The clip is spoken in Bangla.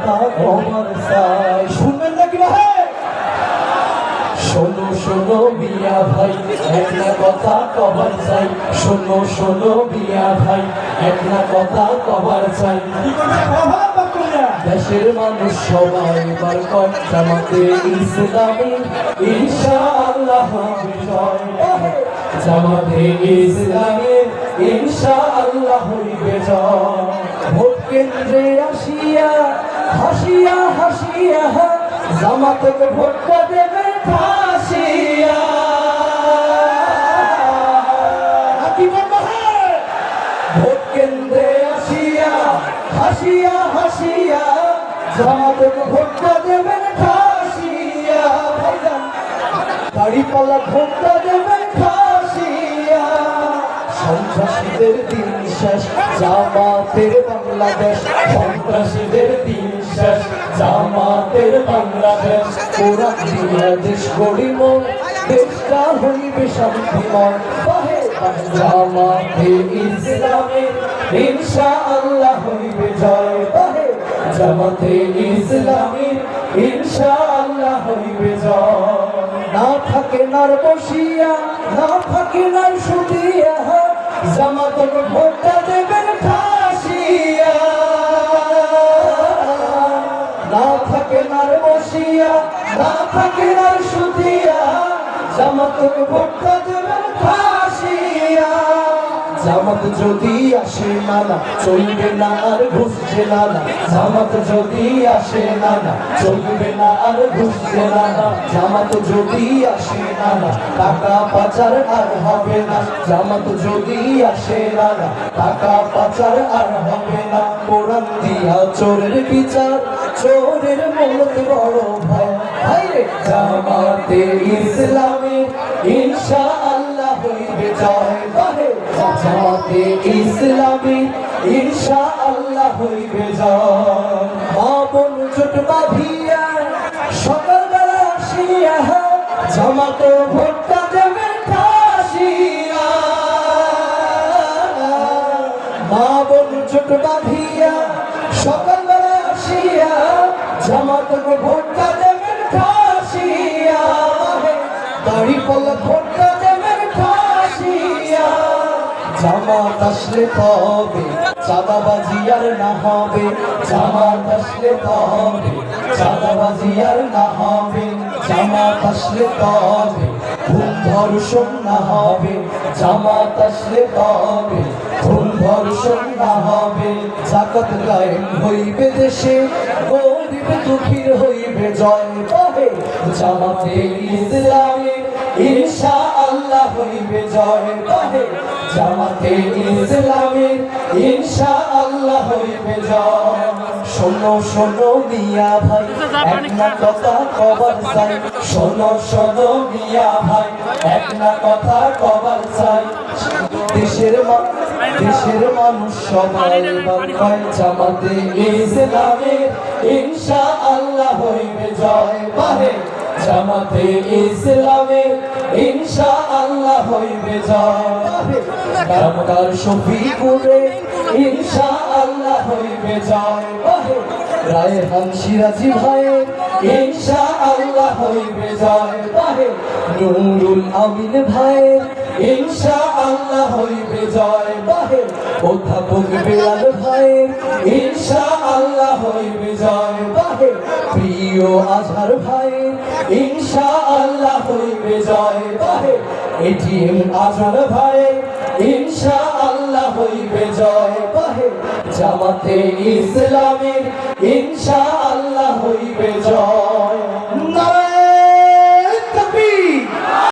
কথা কবার চাই শুনবেন নাকি ভাই শোনো শোনো বিয়া ভাই একটা কথা কবার চাই। শোনো শোনো বিয়া ভাই একটা কথা কবার চাই। দেশের মানুষ সবাই এবার জামাতে ইসলামী। ইনশাআল্লাহ জামাতে ইসলামী ইনশাআল্লাহ হইবে জয়। ভোট কেন্দ্রে আসিয়া হাসিয়া হাসিয়া, জামাতকে ভোটটা দেবে ফাঁসিয়া? ভোট কেন্দ্রে আসিয়া, হাসিয়া হাসিয়া, জামাতকে ভোটটা দেবেন ফাঁসিয়া। ভাইজান ভোটটা দেবেন ফাঁসিয়া। সন্ত্রাসীদের দিন শেষ, জামাতের বাংলাদেশ সন্ত্রাসীদের দিন শেষ জামাতের বাংলাদেশ দেশ গড়িব দেশটা হইবে শান্তিময় জামাতে ইসলামে, ইনশাআল্লাহ হইবে জয়। জামাতে ইসলামে, ইনশাআল্লাহ হইবে জয়। না থাকে নার বসিয়া, না থাকে নার সুদিয়া জামাতক ভোটটা দেবেন দেবেন ফাঁসিয়া। জামাত যদি আসে না না চলবে না আর ঘুষছে না না জামাত যদি আসে না না চলবে না আর ঘুষছে না না জামাত যদি আসে না না টাকা পাচার আর হবে না। জামাত যদি আসে না না টাকা পাচার আর হবে না। কোরআন দিয়া চোরের বিচার, চোরের মূলত জামাতে ইসলামে, ইনশাআল্লাহ হইবে জয় বাহে জামাতে ইসলামে, ইনশাআল্লাহ হইবে জয়। বাবন জোট বাঁধিয়া সকালবেলা আসিয়া জামাতে ভোটটা দেবে ফাঁসিয়া বাবন জোট বাঁধিয়া সকালবেলা আসিয়া জামাতে ভোটটা দেবেন ফাঁসিয়া দাড়ি জামাত আসলে তবে আর না হবে। জামাত আসলে তবে আর না হবে। জামাত আসলে তবে খুন ধর্ষণ না হবে। জামাত আসলে তবে খুন ধর্ষণ না হবে। কায়েম হইবে দেশে, গরিব দুঃখীর হইবে জয়। জামাতে ইসলামে ইনশা আল্লাহ হইবে জয় পাবে জামাতে ইসলামে ইনশা আল্লাহ হইবে জয়। শোনো শোনো মিয়া ভাই, এক কথা কবার চাই। শোনো শোনো মিয়া ভাই, এক কথা কবার চাই। দেশের দেশের মানুষ সবাই জামাতে ইসলামে ইনশা আল্লাহ হইবে জয় জামাতে ইসলামে ইনশা আল্লাহ হইবে জয় কামকার শফিকুরে ইনশা আল্লাহ হইবে জয় বাহে রায়হান সিরাজি ভাইয়ের ইনশা আল্লাহ হইবে জয় বাহে। নুরুল আমিন ভাইয়ের ইনশা আল্লাহ হইবে জয় বাহে। অধ্যাপক বেলাল ভাইয়ের ইনশা আল্লাহ হইবে জয় বাহে। প্রিয় আজহার ভাইয়ের ইনশা আল্লাহ হইবে জয় বাহে। এটিএম আজহার ভাইয়ের ইনশা আল্লাহ হইবে জয় জামাতে ইসলামের ইনশাআল্লাহ হইবে জয়।